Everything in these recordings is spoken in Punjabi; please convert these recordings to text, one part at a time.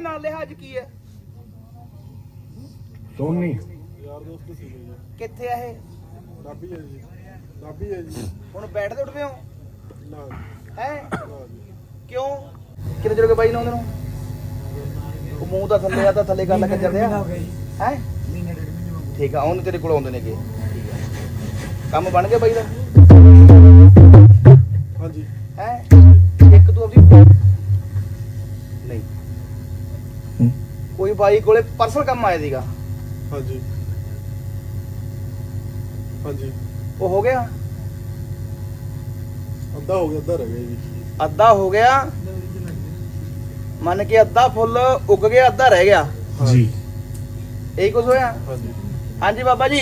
ਨਾਲ ਲਿਹਾਜ਼ ਕੀ ਹੈ ਸੋਨੀ? ਯਾਰ ਦੋਸਤ ਸੀ ਜੀ ਕਿੱਥੇ ਆ ਇਹ? ਨਾਭੀ ਹੈ ਜੀ। ਨਾਭੀ ਹੈ ਜੀ। ਹੁਣ ਬੈਠਦੇ ਉੱਠਦੇ ਹੋ? ਨਾ ਹੈ ਕਿਉਂ? ਕਿੰਨੇ ਚਿਰ ਹੋ ਬਾਈ ਨੂੰ ਆਉਂਦੇ ਨੂੰ? ਉਹ ਮੂੰਹ ਤਾਂ ਥੱਲੇ ਆ ਤਾਂ ਥੱਲੇ ਗੱਲ ਕਰ ਜਾਂਦੇ ਆ। ਹੈ ਠੀਕ ਆ ਉਹਨੂੰ ਤੇਰੇ ਕੋਲ ਆਉਂਦੇ ਨੇਗੇ। ਕੰਮ ਬਣ ਗਿਆ ਬਾਈ ਦਾ? ਹਾਂਜੀ। ਹੈ? ਇੱਕ ਤੂੰ ਆਪਣੀ ਨਹੀਂ ਕੋਈ ਬਾਈ ਕੋਲੇ ਪਰਸਨਲ ਕੰਮ ਆਇਆ ਸੀਗਾ। ਹਾਂਜੀ। ਹਾਂਜੀ। ਉਹ ਹੋ ਗਿਆ? ਅੱਧਾ ਹੋ ਗਿਆ ਅੱਧਾ ਰਹਿ ਗਿਆ ਜੀ। ਅੱਧਾ ਹੋ ਗਿਆ। ਮੰਨ ਕੇ ਅੱਧਾ ਫੁੱਲ ਉੱਗ ਗਿਆ ਅੱਧਾ ਰਹਿ ਗਿਆ। ਜੀ ਇਹੀ ਕੁਝ ਹੋਇਆ? ਹਾਂਜੀ। ਹਾਂਜੀ ਬਾਬਾ ਜੀ।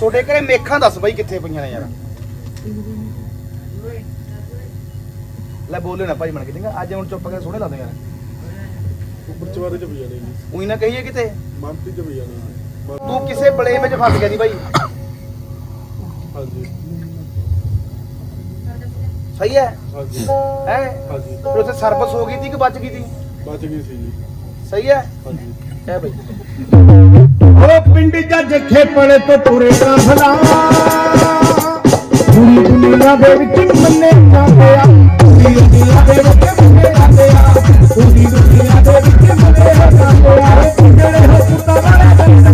ਛੋਟੇ ਘਰੇ ਮੇਖਾਂ ਦੱਸ ਬਾਈ ਕਿੱਥੇ ਪਈਆਂ ਨੇ ਯਾਰ। ਲੈ ਬੋਲੇ ਨਾ ਭਾਈ ਬਣ ਕੇ ਚੰਗਾ ਅੱਜ ਹੁਣ ਚੁੱਪ ਕਰਕੇ ਸੋਹਣੇ ਲੱਗਦੇ ਯਾਰ ਉੱਪਰ ਚਵਾਰੇ ਚ ਵੀ ਜਾਣੇ ਜੀ ਉਹੀ ਨਾ ਕਹੀਏ ਕਿਤੇ। ਮੰਤਰੀ ਚ ਵੀ ਜਾਣੇ ਜੀ ਤੂੰ ਕਿਸੇ ਬਲੇ ਵਿੱਚ ਫਸ ਗਿਆ ਦੀ ਬਾਈ। ਹਾਂਜੀ। ਸਹੀ ਹੈ? ਹਾਂਜੀ। ਹੈ? ਹਾਂਜੀ। ਫਿਰ ਉੱਥੇ ਸਰਵਿਸ ਹੋ ਗਈ ਸੀ ਕਿ ਬਚ ਗਈ ਸੀ ਬਚ ਗਈ ਸੀ ਜੀ। ਸਹੀ ਹੈ? ਹਾਂਜੀ। ਹੈ ਬਾਈ। ਉਹ ਪਿੰਡ ਜੱਜ ਖੇਪਣ ਤੋਂ ਤੁਰੇ ਕਾਫਲਾ ਪੂਰੀ ਦੁਨੀਆ ਦੇ ਵਿੱਚ ਮੰਨੇ ਜਾਂਦੇ ਆ ਪੂਰੀ ਦੁਨੀਆ ਦੇ ਵਿੱਚ ਮੰਨੇ ਜਾਂਦੇ ਆ ਪੂਰੀ ਦੁਨੀਆ ਦੇ ਵਿੱਚ ਮੰਨੇ ਜਾਂਦੇ ਆ ਜਿਹੜੇ ਹੋ ਪੁੱਤਾਂ ਵਾਲੇ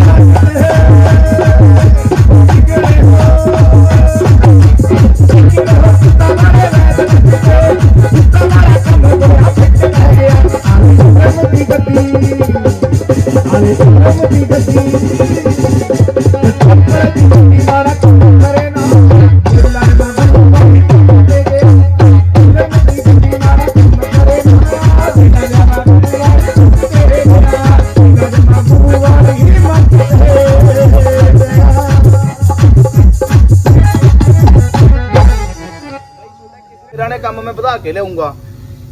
ਕੇ ਲਿਆਉਂਗਾ।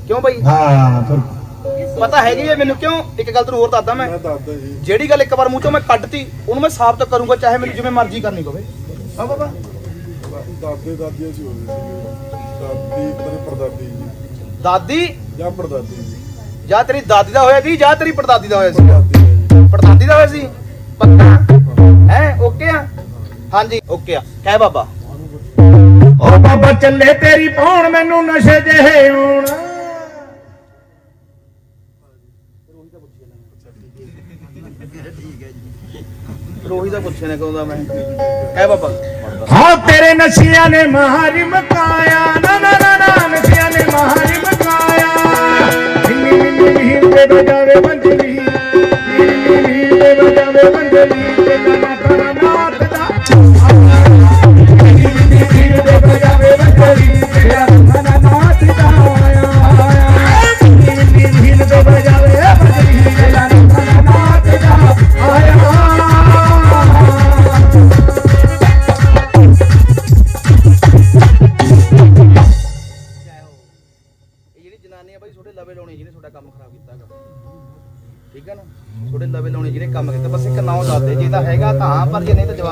ਕਿਉਂ ਬਾਈ? ਹਾਂ ਪਤਾ ਹੈਗੀ ਹੈ ਮੈਨੂੰ ਕਿਉਂ? ਇੱਕ ਗੱਲ ਤੈਨੂੰ ਹੋਰ ਦੱਸਦਾ ਮੈਂ। ਮੈਂ ਦੱਸਦਾ ਜੀ। ਜਿਹੜੀ ਗੱਲ ਇੱਕ ਵਾਰ ਮੂੰਹ ਚੋਂ ਮੈਂ ਕੱਢਤੀ ਉਹਨੂੰ ਮੈਂ ਸਾਬਤ ਕਰੂੰਗਾ ਚਾਹੇ ਮੈਨੂੰ ਜਿਵੇਂ ਮਰਜ਼ੀ ਕਰਨੀ ਪਵੇ। ਹਾਂ ਬਾਬਾ। ਦਾਦੇ ਦਾਦੀਆਂ ਸੀ ਹੋਏ ਸੀ ਦਾਦੀ ਪਰਦਾਦੀ ਜੀ। ਦਾਦੀ? ਜਾਂ ਪਰਦਾਦੀ ਜੀ। ਜਾਂ ਤੇਰੀ ਦਾਦੀ ਦਾ ਹੋਇਆ ਸੀ ਜਾਂ ਤੇਰੀ ਪੜਦਾਦੀ ਦਾ ਹੋਇਆ ਸੀ? ਪਰਦਾਦੀ ਦਾ ਹੋਇਆ ਸੀ? ਪੱਕਾ? ਹੈ ਓਕੇ ਆ? ਹਾਂਜੀ ਓਕੇ ਆ। ਕਹਿ ਬਾਬਾ। ਓ ਬਾਬਾ ਚੱਲੇ ਤੇਰੀ ਪਾਉਣ ਮੈਨੂੰ ਨਸ਼ੇ ਜਿਹੇ ਰੋਹੀ ਦਾ ਪੁੱਛਿਆ ਨੇ ਕਦੋਂ ਦਾ ਮੈਂ। ਕਹਿ ਬਾਬਾ। ਹਾਂ ਤੇਰੇ ਨਸ਼ਿਆਂ ਨੇ ਮਹਾਰੀ ਮਕਾਇਆ। ਨਾ ਨਾ ਨਾ ਨਾ ਨਸ਼ਿਆਂ ਨੇ ਮਹਾਰੀ ਮਕਾਇਆ। ਇੰਨੀ ਇੰਨੀ ਵੀਰ ਤੇ ਬਜਾਵੇ ਬੰਜਲੀ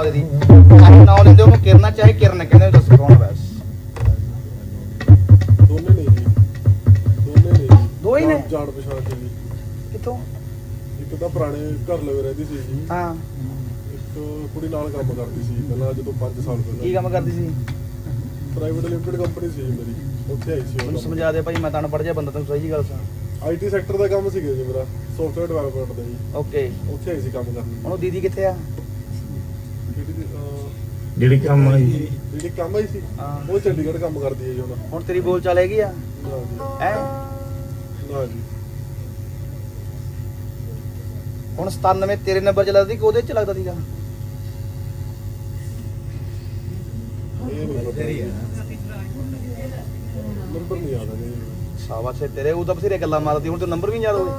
ਜੇ ਜਵਾਬ ਦੇ ਚਾਹੇ ਨਾਮ ਲੈਂਦੇ ਉਹਨੂੰ ਕਿਰਨਾ ਚਾਹੇ ਕਿਰਨ ਕਹਿੰਦੇ ਦੱਸੋ ਕੌਣ ਬਸ? ਦੋਨੇ ਨੇ ਜੀ। ਦੋਨੇ ਨੇ ਜੀ। ਦੋ ਹੀ ਨੇ? ਜਾਣ ਪਛਾਣ ਚ ਜੀ। ਕਿੱਥੋਂ? ਇੱਕ ਤਾਂ ਪੁਰਾਣੇ ਘਰ ਲਵੇ ਰਹਿੰਦੀ ਸੀ ਜੀ। ਹਾਂ। ਇੱਕ ਕੁੜੀ ਨਾਲ ਕੰਮ ਕਰਦੀ ਸੀ ਪਹਿਲਾਂ ਜਦੋਂ 5 ਸਾਲ ਕੀ ਪਹਿਲਾਂ ਕੰਮ ਕਰਦੀ ਸੀ? ਪ੍ਰਾਈਵੇਟ ਲਿਮਟਿਡ ਕੰਪਨੀ ਸੀ ਮੇਰੀ। ਉੱਥੇ ਆਈ ਸੀ ਮੈਨੂੰ ਸਮਝਾ ਦੇ ਭਾਈ ਮੈਂ ਤਾਂ ਅਨਪੜ੍ਹ ਜਿਹਾ ਬੰਦਾ ਤੈਨੂੰ ਸਹੀ ਜੀ ਗੱਲ ਸਾਂ ਆਈਟੀ ਸੈਕਟਰ ਦਾ ਕੰਮ ਸੀਗਾ ਜੀ ਮੇਰਾ ਸੌਫਟਵੇਅਰ ਡਿਵੈਲਪਮੈਂਟ ਦਾ ਜੀ। ਓਕੇ ਉੱਥੇ ਆਈ ਸੀ ਕੰਮ ਕਰਨ। ਹੁਣ ਉਹ ਦੀਦੀ ਕਿੱਥੇ ਆ? ਜਿਹੜੀ ਅਹ, ਜਿਹੜੀ ਕੰਮ ਆਈ ਜਿਹੜੀ ਕੰਮ ਆਈ ਸੀ ਹਾਂ। ਉਹ ਚੰਡੀਗੜ੍ਹ ਕੰਮ ਕਰਦੀ ਹੈ ਜੀ ਹੁਣ। ਹੁਣ ਤੇਰੀ ਬੋਲ ਚਾਲ ਹੈਗੀ ਆ? ਨਾ ਜੀ ਹੈ? ਨਾ ਜੀ ਹੁਣ 97 ਤੇਰੇ ਨੰਬਰ ਚ ਲੱਗਦਾ ਸੀ ਕਿ ਉਹਦੇ ਚ ਲੱਗਦਾ ਸੀਗਾ? ਇਹ ਨਹੀਂ ਪਤਾ ਨੰਬਰ ਨਹੀਂ ਯਾਦ ਆ ਜੀ। ਸ਼ਾਬਾਸ਼ ਏ ਤੇਰੇ ਉਹ ਤਾਂ ਬਥੇਰੇ ਗੱਲਾਂ ਮਾਰਦੀ ਹੁਣ ਤੇ ਨੰਬਰ ਵੀ ਨਹੀਂ ਯਾਦ ਹੋਵੇ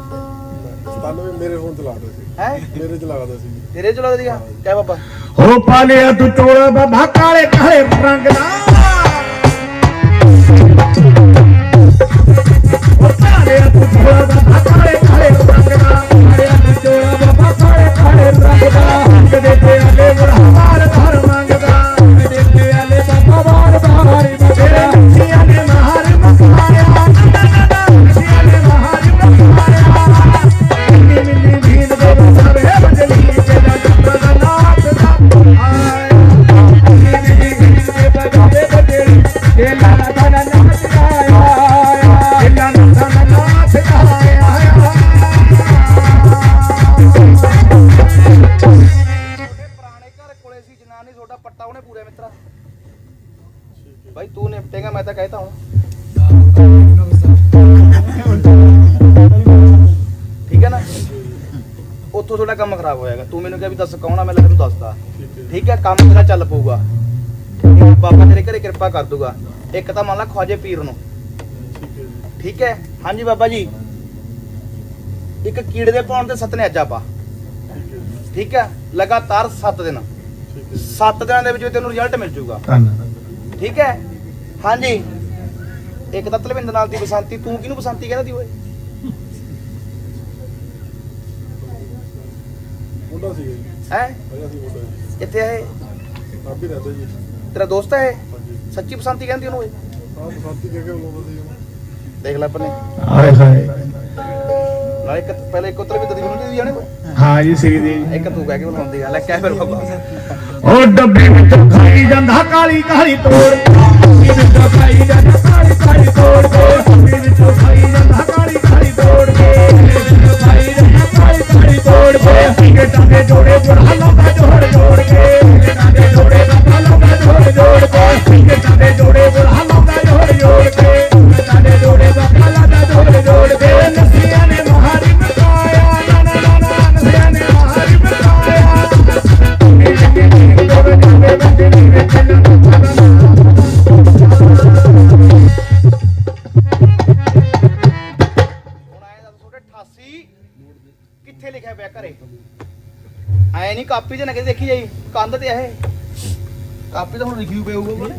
97 ਮੇਰੇ ਫੋਨ ਚ ਲੱਗਦਾ ਸੀ। ਹੈ? ਮੇਰੇ ਚ ਲੱਗਦਾ ਸੀ। ਜੀ ਤੇਰੇ ਚ ਲੱਗਦਾ ਸੀਗਾ? ਕਹਿ ਬਾਬਾ। ਹੋ ਪਾਲਿਆ ਤੂੰ ਚੋਲਾ ਬਾਬਾ, ਕਾਲੇ ਕਾਲੇ ਰੰਗ ਦਾ। ਹੋ ਪਾਲਿਆ ਤੂੰ ਚੋਲਾ ਬਾਬਾ, ਕਾਲੇ ਖਰਾਬ ਹੋਇਆਗਾ ਤੂੰ ਮੈਨੂੰ ਕਿਹਾ ਵੀ ਦੱਸ ਕੌਣ ਆ ਮੈਂ ਤੈਨੂੰ ਦੱਸਦਾ। ਠੀਕ ਹੈ ਕੰਮ ਤੇਰਾ ਚੱਲ ਪਊਗਾ। ਬਾਬਾ ਤੇਰੇ ਘਰੇ ਕਿਰਪਾ ਕਰ ਦੂਗਾ। ਇੱਕ ਤਾਂ ਮੰਨ ਲਾ ਖਵਾਜੇ ਪੀਰ ਨੂੰ। ਠੀਕ ਹੈ? ਹਾਂਜੀ ਬਾਬਾ ਜੀ। ਇੱਕ ਕੀੜੇ ਦੇ ਪਾਉਣ ਤੇ ਸਤਨੇ ਅੱਜ ਆਪਾਂ। ਠੀਕ ਹੈ? ਲਗਾਤਾਰ 7 ਦਿਨ। ਠੀਕ ਹੈ ਜੀ 7 ਦਿਨਾਂ ਦੇ ਵਿੱਚ ਤੈਨੂੰ ਰਿਜ਼ਲਟ ਮਿਲ ਜਾਊਗਾ ਠੀਕ ਹੈ? ਹਾਂਜੀ। ਇੱਕ ਤਾਂ ਤਲਵਿੰਦਰ ਨਾਲ ਦੀ ਬਸੰਤੀ ਤੂੰ ਕਿਹਨੂੰ ਬਸੰਤੀ ਕਹਿੰਦਾ ਦੀ ਓਏ? ਮੁੰਡਾ ਸੀ। ਜੀ ਹੈ? ਹੈਗਾ ਸੀ ਮੁੰਡਾ ਜੀ। ਕਿੱਥੇ ਹੈ ਇਹ? ਆਪ ਹੀ ਰਹਿੰਦਾ ਜੀ। ਤੇਰਾ ਦੋਸਤ ਹੈ ਇਹ? ਹਾਂਜੀ। ਸੱਚੀ ਬਸੰਤੀ ਕਹਿੰਦੀ ਉਹਨੂੰ ਓਏ ਆਪ ਬਸੰਤੀ ਕਹਿ ਕੇ ਬੁਲਾਉਂਦਾ ਸੀ ਉਹਨੂੰ ਦੇਖ ਲੈ ਆਪਣੇ ਹਾਏ ਹਾਏ। ਨਾਲੇ ਇੱਕ ਪਹਿਲੇ ਇੱਕ ਤਲਵਿੰਦਰ ਦੀ ਬੁਲਾਉਂਦੀ ਜਾਣੇ ਓਏ ਹਾਂ ਜੀ ਸ੍ਰੀ ਦੇਵੀ ਇੱਕ ਤੂੰ ਕਹਿ ਕੇ ਬੁਲਾਉਂਦੀ ਆ। ਲੈ ਕਹਿ ਫਿਰ ਬਾਬਾ। ਉਹ ਡੱਬੇ ਵਿੱਚੋਂ ਖਾਈ ਜਾਂਦਾ ਕਾਲੀ ਕਾਲੀ ਤੋੜ। ਡੱਬੇ ਵਿੱਚੋਂ ਕਾਪੀ 'ਚ ਨਾ ਕਿਤੇ ਦੇਖੀ ਜਾਈ ਕੰਧ ਤੇ ਇਹ। ਕਾਪੀ ਤਾਂ ਹੁਣ ਲਿਖੀ ਹੋਈ ਪਊਗਾ ਉਹਨੇ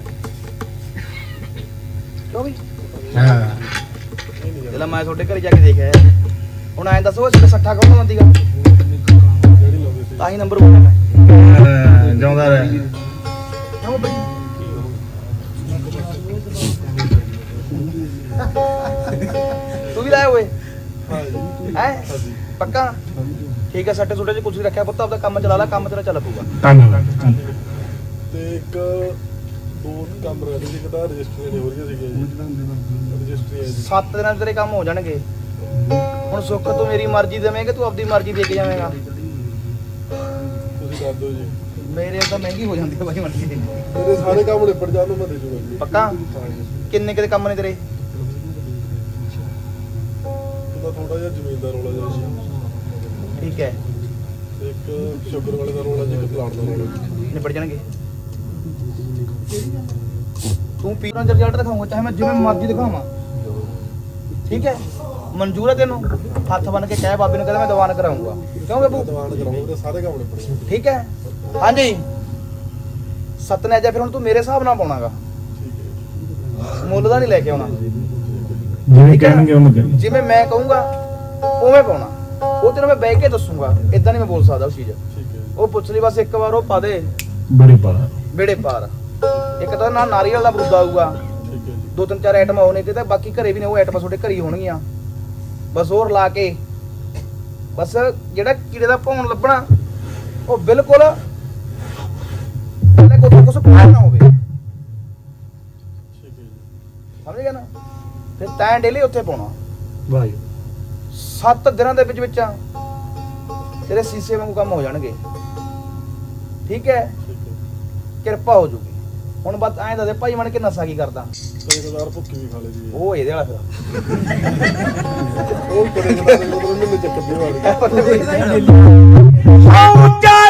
ਕਿਉਂ ਵੀ। ਜਦੋਂ ਮੈਂ ਤੁਹਾਡੇ ਘਰੇ ਜਾ ਕੇ ਦੇਖਿਆ ਹੁਣ ਐਂ ਦੱਸੋ ਇਸ ਸੱਠਾ ਕੌਣ ਲਾਉਂਦੀਗਾ ਤਾਂ ਹੀ ਨੰਬਰ ਬੋਲਿਆ ਮੈਂ। ਜਾਉਂਦਾ ਰਹਿ। ਕਿਉਂ ਬਈ। ਤੂੰ ਵੀ ਲਾਇਆ ਓਏ। ਹਾਂ ਹੈ? ਪੱਕਾ? ਠੀਕ ਹੈ ਸੱਟੇ ਸੁੱਟੇ ਚ ਕੁਛ ਨਹੀਂ ਰੱਖਿਆ ਪੁੱਤ ਆਪਦਾ ਕੰਮ ਚਲਾ ਲੈ ਕੰਮ ਤੇਰਾ ਚੱਲ ਪਊਗਾ। ਧੰਨਵਾਦ। ਤੇ ਇੱਕ ਦੋ ਕੰਮ ਰਹਿ ਗਏ ਸੀ ਇੱਕ ਤਾਂ ਰਜਿਸਟਰੀ ਨਹੀਂ ਹੋ ਰਹੀਆਂ ਸੀਗੀਆਂ ਜੀ। ਰਜਿਸਟਰੀ ਹੈ ਜੀ। ਸੱਤ ਦਿਨਾਂ 'ਚ ਤੇਰੇ ਕੰਮ ਹੋ ਜਾਣਗੇ। ਹੁਣ ਸੁੱਖ ਤੂੰ ਮੇਰੀ ਮਰਜ਼ੀ ਦੇਵੇਂਗਾ ਤੂੰ ਆਪਦੀ ਮਰਜ਼ੀ ਦੇ ਕੇ ਜਾਵੇਂਗਾ। ਤੁਸੀਂ ਕਰ ਦਿਓ ਜੀ। ਮੇਰੇ ਤਾਂ ਮਹਿੰਗੀ ਹੋ ਜਾਂਦੀ ਹੈ ਬਾਈ ਮਰਜ਼ੀ ਮੇਰੇ ਸਾਰੇ ਕੰਮ ਨਿਬੜ ਜਾਣ ਨੂੰ ਮੈਂ ਦੇ ਜੂਗਾ ਜੀ। ਪੱਕਾ? ਜੀ ਕਿੰਨੇ ਕਿਤੇ ਕੰਮ ਨੇ ਤੇਰੇ? ਥੋੜਾ ਜਿਹਾ ਜ਼ਮੀਨ ਦਾ ਰੋਲਾ ਜਿਹਾ ਸੀ। ਠੀਕ ਹੈ। ਤੇ ਇੱਕ ਸ਼ੂਗਰ ਵਾਲੇ ਦਾ ਰੋਲਾ ਜੀ ਇੱਕ ਪਲਾਟ ਦਾ ਰੋਲਾ ਜੀ। ਨਿਬੜ ਜਾਣਗੇ। ਤੂੰ ਪੀਰਾਂ ਦਾ ਰਿਜ਼ਲਟ ਦਿਖਾਉਂਗਾ ਚਾਹੇ ਮੈਂ ਜਿਵੇਂ ਮਰਜ਼ੀ ਦਿਖਾਵਾਂ। ਠੀਕ ਹੈ? ਮਨਜ਼ੂਰ ਹੈ ਤੈਨੂੰ? ਹੱਥ ਬੰਨ ਕੇ ਕਹਿ ਬਾਬੇ ਨੂੰ ਕਹਿੰਦਾ ਮੈਂ ਦੀਵਾਨ ਕਰਾਉਂਗਾ ਕਿਉਂ ਮੈਂ ਬਾਬੂ? ਦੀਵਾਨ ਕਰਾਉਂਗਾ ਮੇਰੇ ਸਾਰੇ ਕੰਮ ਨਿਬੜ ਜਾਣਗੇ। ਠੀਕ ਹੈ? ਹਾਂਜੀ। ਸਤਨੇ ਜਾ ਫਿਰ ਹੁਣ ਤੂੰ ਮੇਰੇ ਹਿਸਾਬ ਨਾਲ ਪਾਉਣਾਗਾ। ਠੀਕ ਹੈ ਜੀ ਮੁੱਲ ਦਾ ਨਹੀਂ ਲੈ ਕੇ ਆਉਣਾ। ਜਿਵੇਂ ਕਹਿਣਗੇ ਉਹਨੂੰ ਕਰੀ ਜਿਵੇਂ ਮੈਂ ਕਹੂੰਗਾ ਉਵੇਂ ਪਾਉਣਾ। ਉਹ ਤੈਨੂੰ ਮੈਂ ਬਹਿ ਕੇ ਦੱਸੂਗਾ ਇਦਾਂ ਨਹੀਂ ਮੈਂ ਬੋਲ ਸਕਦਾ ਉਹ ਚੀਜ਼। ਠੀਕ ਹੈ ਜੀ। ਉਹ ਪੁੱਛ ਲਈ ਬਸ ਇੱਕ ਵਾਰ ਉਹ ਪਾ ਦੇ। ਬੜੀ ਪਾਲਾ ਬੇੜੇ ਪਾਰ। ਇੱਕ ਤਾਂ ਨਾ ਨਾਰੀਅਲ ਦਾ ਬਰੂਦ ਆਊਗਾ। ਠੀਕ ਹੈ ਜੀ। ਦੋ ਤਿੰਨ ਚਾਰ ਆਈਟਮਾਂ ਹੋਣੇ ਤੇ ਤਾਂ ਬਾਕੀ ਘਰੇ ਵੀ ਨੇ ਉਹ ਆਈਟਮਾਂ ਤੁਹਾਡੇ ਘਰੇ ਹੀ ਹੋਣਗੀਆਂ। ਬਸ ਹੋਰ ਲਾ ਕੇ। ਬਸ ਜਿਹੜਾ ਕੀੜੇ ਦਾ ਭੌਣ ਲੱਭਣਾ ਉਹ ਬਿਲਕੁਲ ਪਹਿਲੇ ਕੋਈ ਕੁਝ ਪਾਇਆ ਨਾ ਹੋਵੇ। ਠੀਕ ਹੈ ਜੀ। ਸਮਝ ਗਿਆ ਨਾ? ਫਿਰ ਤੈਂ ਡੇਲੀ ਉੱਥੇ ਪਾਉਣਾ। ਵਾਹ 7 ਦਿਨਾਂ ਦੇ ਵਿੱਚ ਵਿੱਚ ਤੇਰੇ ਸੀਸੇ ਵਾਂਗੂ ਕੰਮ ਹੋ ਜਾਣਗੇ। ਠੀਕ ਹੈ? ਕਿਰਪਾ ਹੋ ਜੂਗੀ। ਹੁਣ ਬਸ ਐਂ ਦੱਸ ਦੇ ਭਾਈ ਮਣ ਕੇ ਨਸ਼ਾ ਕੀ ਕਰਦਾ? ਕਦਾਰ ਭੁੱਕੀ ਵੀ ਖਾ ਲਈ ਉਹ ਇਹਦੇ ਵਾਲਾ ਫਿਰ। ਉਹ ਕਦਾਰ ਉਹ ਮੈਨੂੰ ਵਾਲੀ ਉੱਚਾ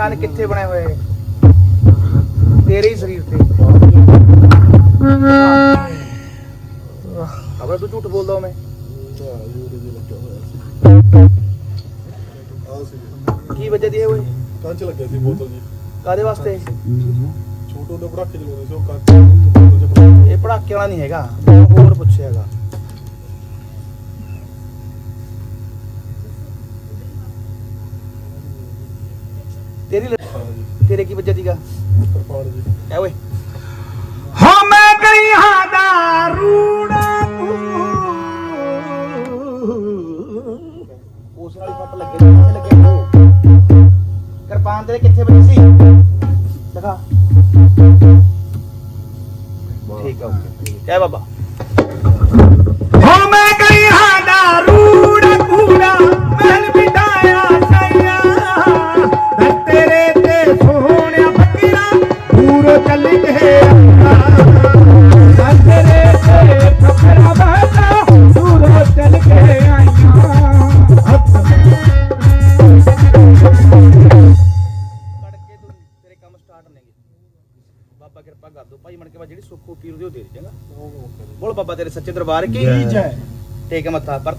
ਨਿਸ਼ਾਨ ਕਿੱਥੇ ਬਣੇ ਹੋਏ ਤੇਰੇ ਹੀ ਸਰੀਰ ਤੇ। ਅਬੇ ਤੂੰ ਝੂਠ ਬੋਲਦਾ ਮੈਂ। ਕੀ ਵਜ੍ਹਾ ਦੀ ਹੈ ਓਏ? ਕੰਚ ਲੱਗਿਆ ਸੀ ਬੋਤਲ ਜੀ। ਕਾਦੇ ਵਾਸਤੇ? ਛੋਟੋ ਦੇ ਪੜਾਕੇ ਚਲਾਉਂਦੇ ਸੀ ਉਹ ਕੰਚ। ਇਹ ਪੜਾਕੇ ਵਾਲਾ ਨਹੀਂ ਹੈਗਾ। ਹੋਰ ਪੁੱਛਿਆਗਾ ਐ ਓਏ। ਹੋ ਮੈਂ ਗਲੀਆਂ ਦਾ ਰੂੜਾ ਉਸ ਨਾਲ ਫੱਟ ਲੱਗੇ ਕਿੱਥੇ ਲੱਗੇ ਉਹ? ਕਿਰਪਾਨ ਤੇਰੇ ਕਿੱਥੇ ਬਣੀ ਸੀ? ਦਿਖਾ। ਠੀਕ ਆ ਓਕੇ। ਕਹਿ ਬਾਬਾ। ਦਰਬਾਰ ਕੀ ਜੈ। ਟੇਕ ਮੱਥਾ ਪਰ